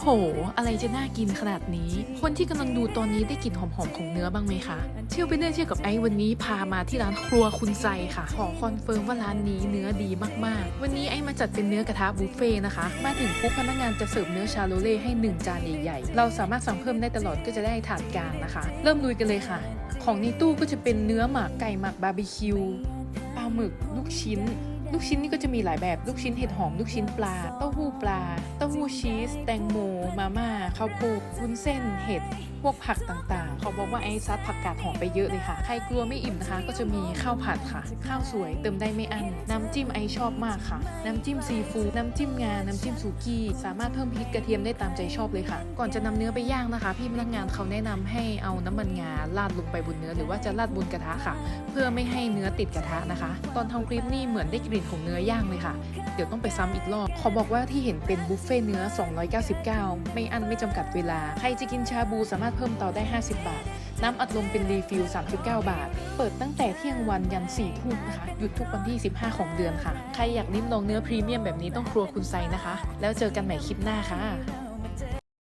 โห อะไรจะน่ากินขนาดนี้ คนที่กำลังดูตอนนี้ได้กลิ่นหอมๆของเนื้อบ้างไหมคะเชื่อไปเนื่อเชื่อกับไอ้วันนี้พามาที่ร้านครัวคุณไซค่ะ ขอคอนเฟิร์มว่าร้านนี้เนื้อดีมากๆ วันนี้ไอ้มาจัดเป็นเนื้อกระทะบุฟเฟ่ต์นะคะ มาถึงปุ๊บพนักงานจะเสิร์ฟเนื้อชาโลเล่ให้หนึ่งจานใหญ่ๆ เราสามารถสั่งเพิ่มได้ตลอดก็จะได้ถาดกลางนะคะ เริ่มลุยกันเลยค่ะ ของในตู้ก็จะเป็นเนื้อหมักไก่หมักบาร์บีคิวปลาหมึกลูกชิ้น ลูกชิ้นนี่ก็จะมีหลายแบบลูกชิ้นเห็ดหอมลูกชิ้นปลา เต้าหู้ปลา เต้าหู้ชีส แตงโม มาม่าข้าวโพดวุ้นเส้นเห็ด พวกผักต่างๆ เขาบอกว่าไอ้ซัดผักกาดหอมไปเยอะเลยค่ะ ใครกลัวไม่อิ่มนะคะ ก็จะมีข้าวผัดค่ะ ข้าวสวยเติมได้ไม่อั้นน้ำจิ้มไอชอบมากค่ะ น้ำจิ้มซีฟู้ดน้ำจิ้มงา น้ำจิ้มซูกี้ สามารถเพิ่มพริกกระเทียมได้ตามใจชอบเลยค่ะ ก่อนจะนำเนื้อไปย่างนะคะ พี่พนักงานเขาแนะนำให้เอาน้ำมันงาราดลงไปบนเนื้อ หรือว่าจะราดบนกระทะค่ะ เพื่อไม่ให้เนื้อติดกระทะนะคะ ตอนทำคลิปนี่เหมือนได้กลิ่นของเนื้อย่างเลยค่ะ เดี๋ยวต้องไปซ้ำอีกรอบขอบอกว่าที่เห็นเป็นบุฟเฟ่เนื้อ 299 ไม่อั้นไม่จำกัดเวลาใครจะกินชาบูสามารถเพิ่มเตาได้ 50 บาท น้ำอัดลมเป็นรีฟิล 39 บาท เปิดตั้งแต่เที่ยงวันยัน 4 ทุ่มนะคะ หยุดทุกวันที่ 15 ของเดือนค่ะ ใครอยากลิ้มลองเนื้อพรีเมียมแบบนี้ต้องครัวคุณไซนะคะ แล้วเจอกันใหม่คลิปหน้าค่ะ